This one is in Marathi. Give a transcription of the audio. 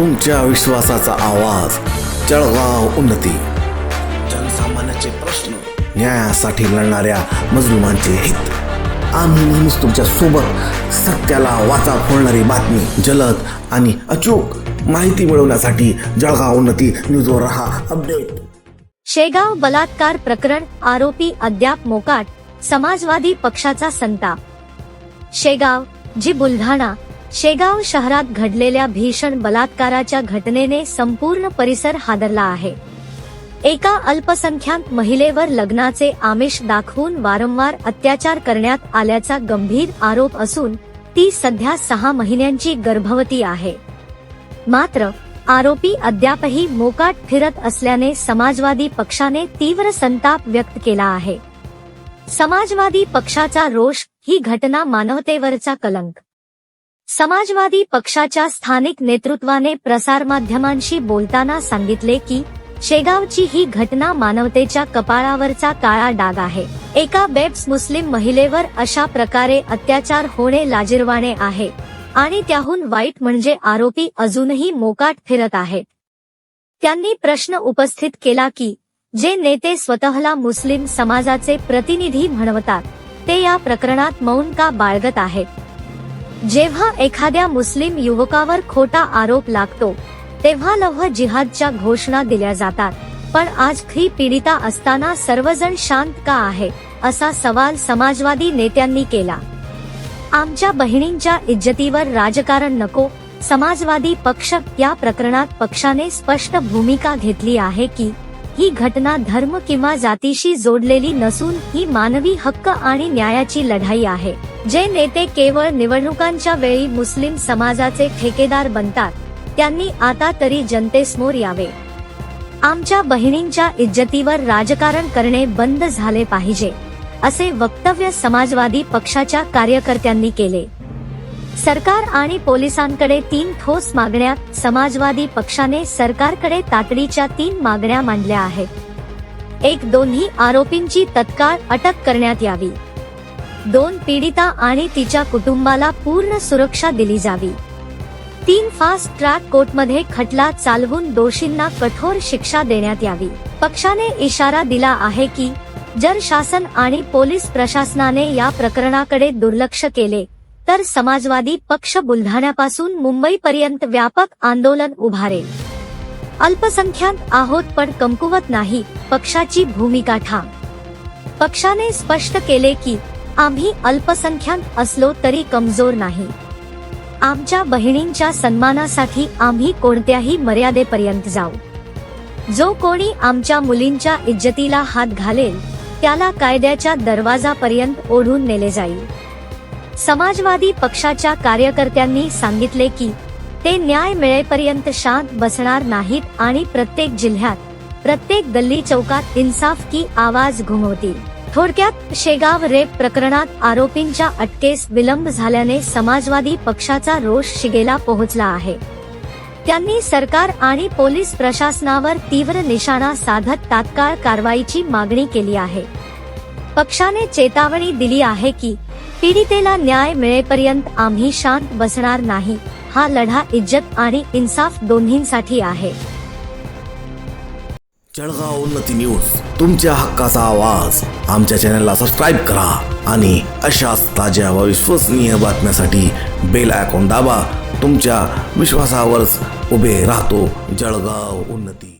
तुमच्या विश्वासाचा आवाज. जळगाव उन्नती. जनसामान्याचे प्रश्न न्यायासाठी लढणाऱ्या मजलुमांचे हित. आम्ही नेहमीच तुमच्यासोबत सत्याला वाचा फोडणारी बातमी जलद आणि अचूक माहिती मिळवण्यासाठी जळगाव उन्नती न्यूजवर रहा अपडेट. शेगाव बलात्कार प्रकरण आरोपी अद्याप मोकाट समाजवादी पक्षाचा संताप. शेगाव जी बुलढाणा शेगाव शहरात घडलेल्या भीषण बलात्काराच्या घटनेने संपूर्ण परिसर हादरला आहे. एका अल्पसंख्याक महिलेवर लग्नाचे आमिष दाखवून वारंवार अत्याचार करण्यात आल्याचा गंभीर आरोप असून ती सध्या सहा महिन्यांची गर्भवती आहे. मात्र आरोपी अद्यापही मोकाट फिरत असल्याने समाजवादी पक्षाने तीव्र संताप व्यक्त केला आहे. समाजवादी पक्षाचा रोष ही घटना मानवतेवरचा कलंक. समाजवादी पक्षाच्या स्थानिक नेतृत्वाने प्रसारमाध्यमांशी बोलताना सांगितले की शेगावची ही घटना मानवतेच्या कपाळावरचा काळा डाग आहे. एका बेब्स मुस्लिम महिलेवर अशा प्रकारे अत्याचार होणे लाजिरवाणे आहे. आणि त्याहून वाईट म्हणजे आरोपी अजूनही मोकाट फिरत आहेत त्यांनी प्रश्न उपस्थित केला की जे नेते स्वतःला मुस्लिम समाजाचे प्रतिनिधी म्हणवतात ते या प्रकरणात मौन का बाळगत आहेत? जेव्हा एखाद्या मुस्लिम युवकावर खोटा आरोप लागतो तेव्हा लव्ह जिहादच्या घोषणा दिल्या जातात. पण आज खरी पीडिता असताना सर्वजण शांत का आहे असा सवाल समाजवादी नेत्यांनी केला. आमच्या बहिणींच्या इज्जतीवर राजकारण नको समाजवादी पक्ष या प्रकरणात पक्षाने स्पष्ट भूमिका घेतली आहे की ही घटना धर्म किंवा जातीशी जोडलेली नसून ही मानवी हक्क आणि न्यायाची लढाई आहे. जे नेते केवळ निवडणुकांच्या वेळी मुस्लिम समाजाचे ठेकेदार बनतात त्यांनी आता तरी जनतेसमोर यावे. आमच्या बहिणींच्या इज्जतीवर राजकारण करणे बंद झाले पाहिजे असे वक्तव्य समाजवादी पक्षाच्या कार्यकर्त्यांनी केले. सरकार आणि पोलिसांकडे तीन ठोस मागण्या समाजवादी पक्षाने सरकारकडे तातडीच्या तीन मागण्या मांडल्या आहेत. एक दोन्ही आरोपींची तत्काळ अटक करण्यात यावी. दोन पीडिता आणि तिच्या कुटुंबाला पूर्ण सुरक्षा दिली जावी. तीन फास्ट ट्रॅक कोर्टमध्ये खटला चालवून दोषींना कठोर शिक्षा देण्यात यावी. पक्षाने इशारा दिला आहे की जर शासन आणि पोलीस प्रशासनाने या प्रकरणाकडे दुर्लक्ष केले तर समाजवादी पक्ष बुलढाण्यापासून मुंबईपर्यंत व्यापक आंदोलन उभारेल. अल्पसंख्याक आहोत पण कमकुवत नाही पक्षाची भूमिका ठाम. पक्षाने स्पष्ट केले की आम्ही अल्पसंख्याक असलो तरी कमजोर नाही. आमच्या बहिणींच्या सन्मानासाठी आम्ही कोणत्याही मर्यादेपर्यंत जाऊ. जो कोणी आमच्या मुलींच्या इज्जतीला हात घालेल त्याला कायद्याच्या दरवाजापर्यंत ओढून नेले जाईल. समाजवादी पक्षाच्या कार्यकर्त्यांनी सांगितले की ते न्याय मिळेपर्यंत शांत बसणार नाहीत आणि प्रत्येक जिल्ह्यात प्रत्येक गल्ली चौकात इन्साफ की आवाज घुमवतील. थोडक्यात शेगाव रेप प्रकरणात आरोपींच्या अटकेस विलंब झाल्याने समाजवादी पक्षाचा रोष शिगेला पोहोचला आहे. त्यांनी सरकार आणि पोलीस प्रशासनावर तीव्र निशाणा साधत तात्काळ कारवाईची मागणी केली आहे. पक्षाने चेतावणी दिली आहे की पीडितेला न्याय मिळेपर्यंत आम्ही शांत बसणार नाही. हा लढा इज्जत आणि इन्साफ दोन्हींसाठी आहे. जळगाव उन्नती न्यूज तुमच्या हक्काचा आवाज. आमच्या चॅनलला सबस्क्राईब करा आणि अशाच ताज्या व विश्वसनीय बातम्यासाठी बेल आयकॉन दाबा. तुमच्या विश्वासावरच उभे राहतो जळगाव उन्नती.